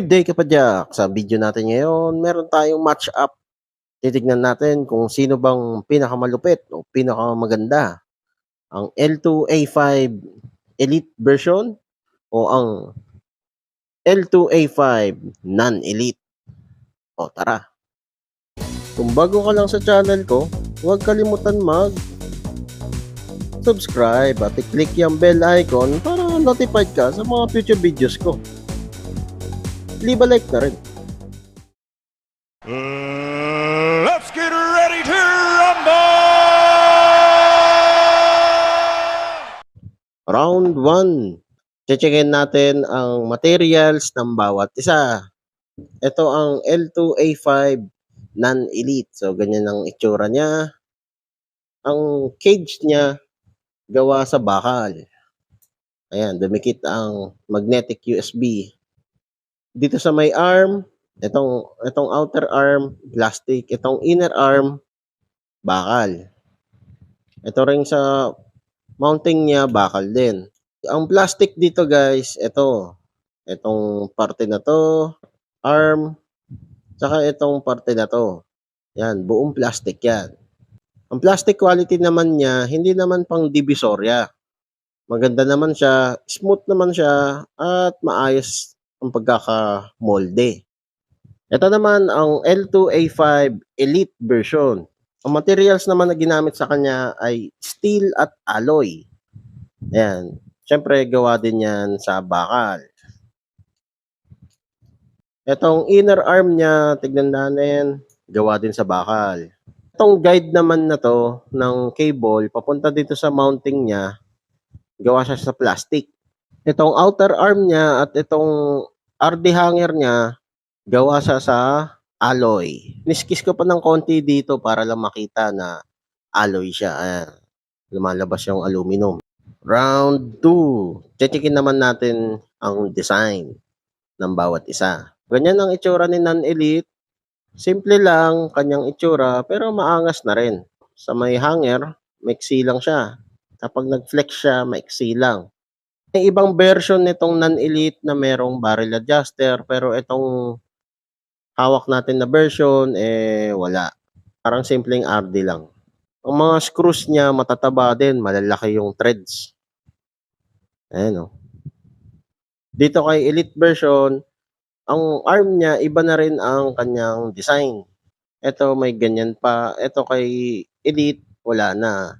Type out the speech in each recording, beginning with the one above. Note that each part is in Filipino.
Good day kapadyak! Sa video natin ngayon, meron tayong match up. Titignan natin kung sino bang pinakamalupit o pinakamaganda. Ang L2A5 Elite version o ang L2A5 Non-Elite. O tara! Kung bago ka lang sa channel ko, huwag kalimutan mag subscribe at i-click yung bell icon para notified ka sa mga future videos ko leave a like na rin. Uh, let's get ready to rumble! Round 1. Checkin natin ang materials ng bawat isa. Ito ang L2A5 non-elite. So, ganyan ang itsura niya. Ang cage niya, gawa sa bakal. Ayan, dumikit ang magnetic USB dito sa may arm, itong itong outer arm plastic, itong inner arm bakal. Ito ring sa mounting niya bakal din. Ang plastic dito guys, ito. Itong parte na to, arm, saka itong parte na to. Yan, buong plastic yan. Ang plastic quality naman niya, hindi naman pang divisoria. Maganda naman siya, smooth naman siya, at maayos ang pagkakamolde. Ito naman ang L2A5 Elite version. Ang materials naman na ginamit sa kanya ay steel at alloy. Ayan. Siyempre, gawa din yan sa bakal. Itong inner arm niya, tignan natin, gawa din sa bakal. Itong guide naman na to ng cable, papunta dito sa mounting niya, gawa siya sa plastic. Itong outer arm niya at itong RD hanger niya, gawa siya sa alloy. Niskis ko pa ng konti dito para lang makita na alloy siya. Ayan. Lumalabas yung aluminum. Round 2. Checkin naman natin ang design ng bawat isa. Ganyan ang itsura ni non-elite. Simple lang kanyang itsura pero maangas na rin. Sa may hanger, maiksi lang siya. Kapag nag-flex siya, maiksi lang. May ibang version nitong non-elite na merong barrel adjuster pero itong hawak natin na version eh wala. Parang simpleng RD lang. Ang mga screws niya matataba din, malalaki yung threads. Ayan o. Dito kay Elite version, ang arm niya iba na rin ang kanyang design. Ito may ganyan pa. Ito kay Elite, wala na.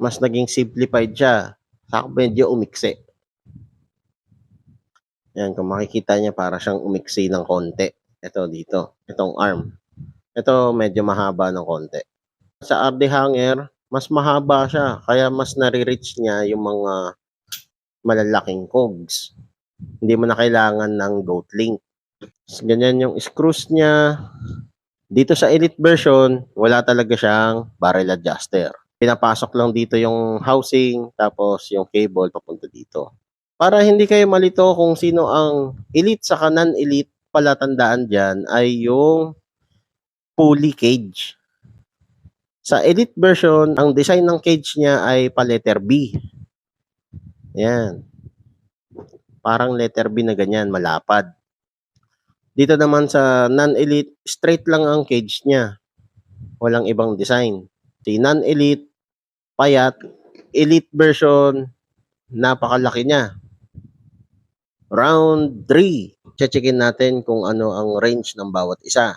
Mas naging simplified siya. Saka medyo umikse. Yan, kung makikita niya para siyang umiksi ng konti. Ito dito, itong arm. Ito medyo mahaba ng konti. Sa RD hanger, mas mahaba siya. Kaya mas nare-reach niya yung mga malalaking cogs. Hindi mo na kailangan ng goat link. Ganyan yung screws niya. Dito sa Elite version, wala talaga siyang barrel adjuster. Pinapasok lang dito yung housing, tapos yung cable papunta dito. Para hindi kayo malito kung sino ang elite sa kanan elite, palatandaan dyan ay yung pulley cage. Sa elite version, ang design ng cage niya ay pa letter B. Yan. Parang letter B na ganyan, malapad. Dito naman sa non-elite, straight lang ang cage niya. Walang ibang design. Si non-elite, payat. Elite version, napakalaki niya. Round 3. Checkin natin kung ano ang range ng bawat isa.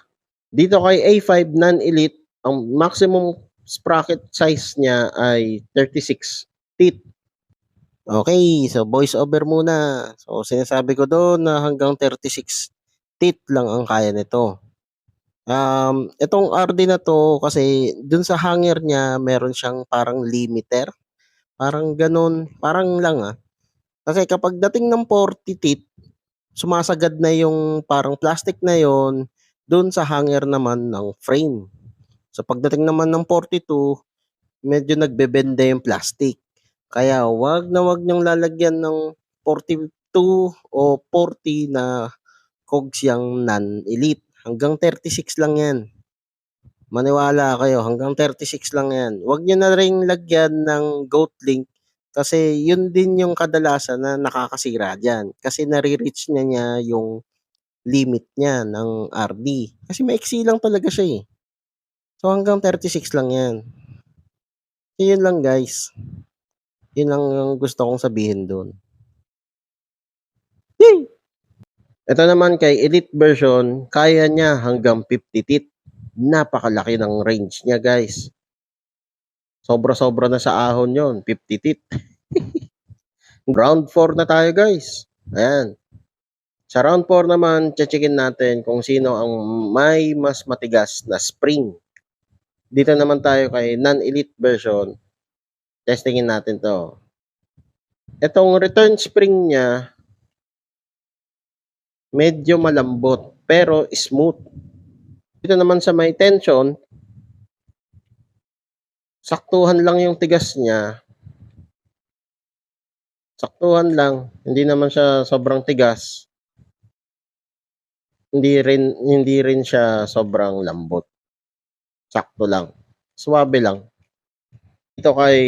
Dito kay A5 non-elite, ang maximum sprocket size niya ay 36 teeth. Okay, so voice over muna. So sinasabi ko doon na hanggang 36 teeth lang ang kaya nito. Um, itong RD na to kasi dun sa hanger niya meron siyang parang limiter. Parang ganun, parang lang ah. Kasi kapag dating ng 40 teeth, sumasagad na yung parang plastic na yon doon sa hanger naman ng frame. So pagdating naman ng 42, medyo nagbebenda yung plastic. Kaya wag na wag niyong lalagyan ng 42 o 40 na cogs yung non-elite. Hanggang 36 lang yan. Maniwala kayo, hanggang 36 lang yan. Wag niyo na ring lagyan ng goat link kasi yun din yung kadalasan na nakakasira diyan. Kasi nare-reach niya niya yung limit niya ng RD. Kasi maiksi lang talaga siya eh. So hanggang 36 lang yan. So yun lang guys. Yun lang ang gusto kong sabihin doon. Yay! Ito naman kay Elite version, kaya niya hanggang 50 tit. Napakalaki ng range niya guys. Sobra-sobra na sa ahon yon 50 tit. round 4 na tayo guys. Ayan. Sa round 4 naman, checkin natin kung sino ang may mas matigas na spring. Dito naman tayo kay non-elite version. Testingin natin to. Itong return spring niya, medyo malambot, pero smooth. Dito naman sa may tension, saktuhan lang yung tigas niya. Saktuhan lang, hindi naman siya sobrang tigas. Hindi rin hindi rin siya sobrang lambot. Sakto lang. Swabe lang. Ito kay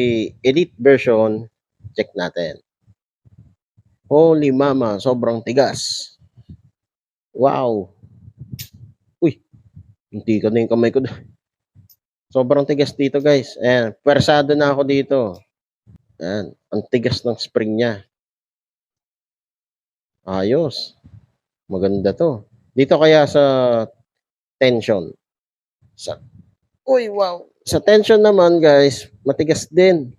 Elite version, check natin. Holy mama, sobrang tigas. Wow. Uy, hindi ka na yung kamay ko. Sobrang tigas dito guys. Ayan, persado na ako dito. Ayan, ang tigas ng spring niya. Ayos. Maganda to. Dito kaya sa tension. Sa Uy, wow. Sa tension naman, guys, matigas din.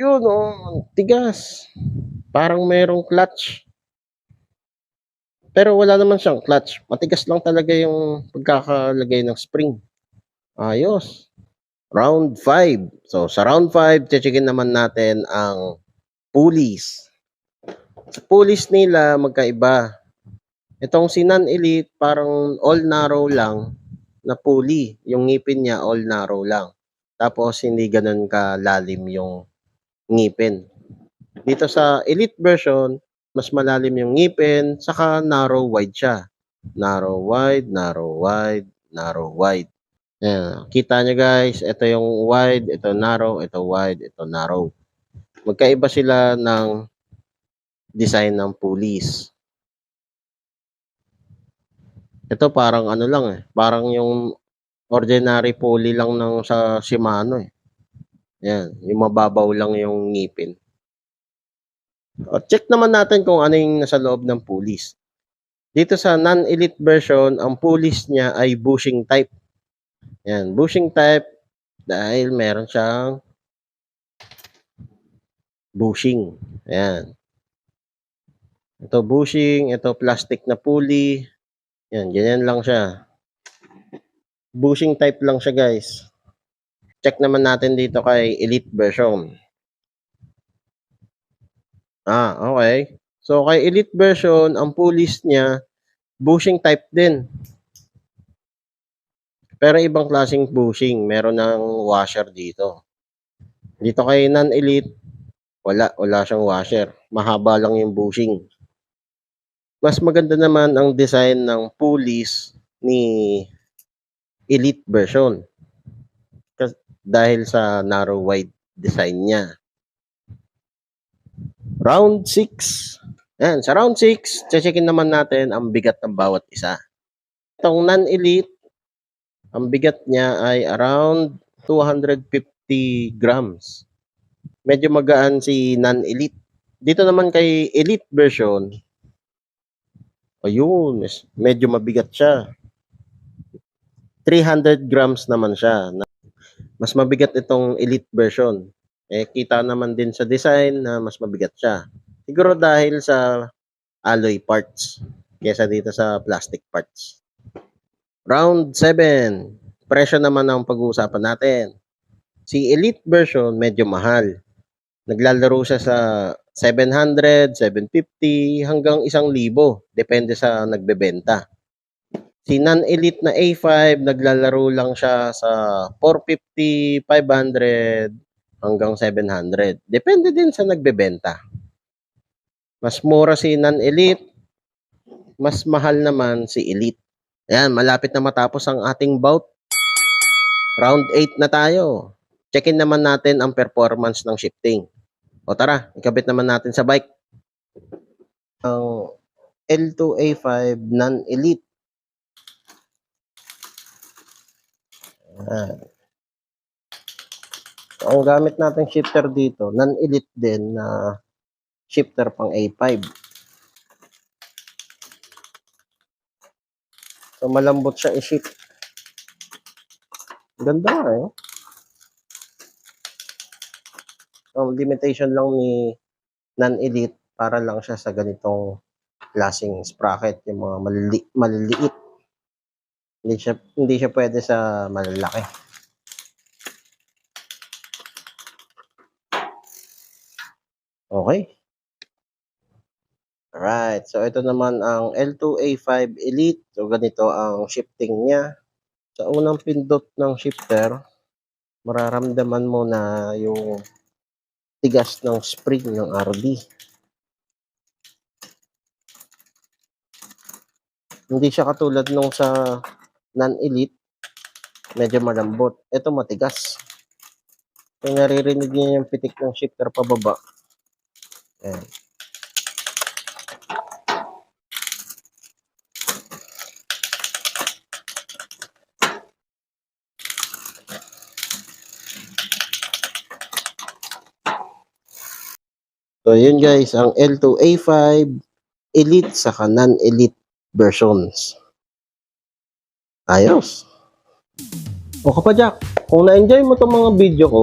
Yun, oh, tigas. Parang merong clutch. Pero wala naman siyang clutch. Matigas lang talaga yung pagkakalagay ng spring. Ayos. Round 5. So, sa round 5, checkin naman natin ang pulleys. Sa pulleys nila, magkaiba. Itong si non-elite, parang all narrow lang na pulley. Yung ngipin niya, all narrow lang. Tapos, hindi ganun kalalim yung ngipin. Dito sa elite version, mas malalim yung ngipin, saka narrow wide siya. Narrow wide, narrow wide, narrow wide. Ayan. Kita nyo guys, ito yung wide, ito narrow, ito wide, ito narrow. Magkaiba sila ng design ng pulleys. Ito parang ano lang eh, parang yung ordinary pulley lang ng sa Shimano eh. Yan, yung mababaw lang yung ngipin. O, check naman natin kung ano yung nasa loob ng pulleys. Dito sa non-elite version, ang pulleys niya ay bushing type. Yan, bushing type dahil meron siyang bushing. Ayan. Ito bushing, ito plastic na pulley. Yan, ganyan lang siya. Bushing type lang siya, guys. Check naman natin dito kay Elite version. Ah, okay. So, kay Elite version, ang pulleys niya, bushing type din. Pero ibang klaseng bushing. Meron ng washer dito. Dito kay non-elite, wala. Wala siyang washer. Mahaba lang yung bushing. Mas maganda naman ang design ng pulleys ni Elite version. Kas- dahil sa narrow wide design niya. Round 6. Ayan, sa round 6, checkin naman natin ang bigat ng bawat isa. Itong non-elite, ang bigat niya ay around 250 grams. Medyo magaan si non-elite. Dito naman kay elite version, ayun, medyo mabigat siya. 300 grams naman siya. Mas mabigat itong elite version. Eh, kita naman din sa design na mas mabigat siya. Siguro dahil sa alloy parts kesa dito sa plastic parts. Round 7. Presyo naman ang pag-uusapan natin. Si Elite version medyo mahal. Naglalaro siya sa 700, 750 hanggang 1,000 depende sa nagbebenta. Si non-elite na A5 naglalaro lang siya sa 450, 500 hanggang 700. Depende din sa nagbebenta. Mas mura si non-elite, mas mahal naman si elite. Ayan, malapit na matapos ang ating bout. Round 8 na tayo. Checkin naman natin ang performance ng shifting. O tara, ikabit naman natin sa bike. ang L2A5 non-elite. Ayan. So, ang gamit natin shifter dito, non-elite din na shifter pang A5. So, malambot siya i-shift. Ganda eh. Ang limitation lang ni non-elite para lang siya sa ganitong klaseng sprocket, yung mga malili maliliit. Hindi siya, hindi siya pwede sa malalaki. Okay. Alright. So, ito naman ang L2A5 Elite. So, ganito ang shifting niya. Sa unang pindot ng shifter, mararamdaman mo na yung tigas ng spring ng RD. Hindi siya katulad nung sa non-elite, medyo malambot. Ito matigas. Kung naririnig niyo yung pitik ng shifter pababa. Ayan. So, yun guys, ang L2A5 Elite saka non-Elite versions. Ayos. O kapadyak, kung na-enjoy mo itong mga video ko,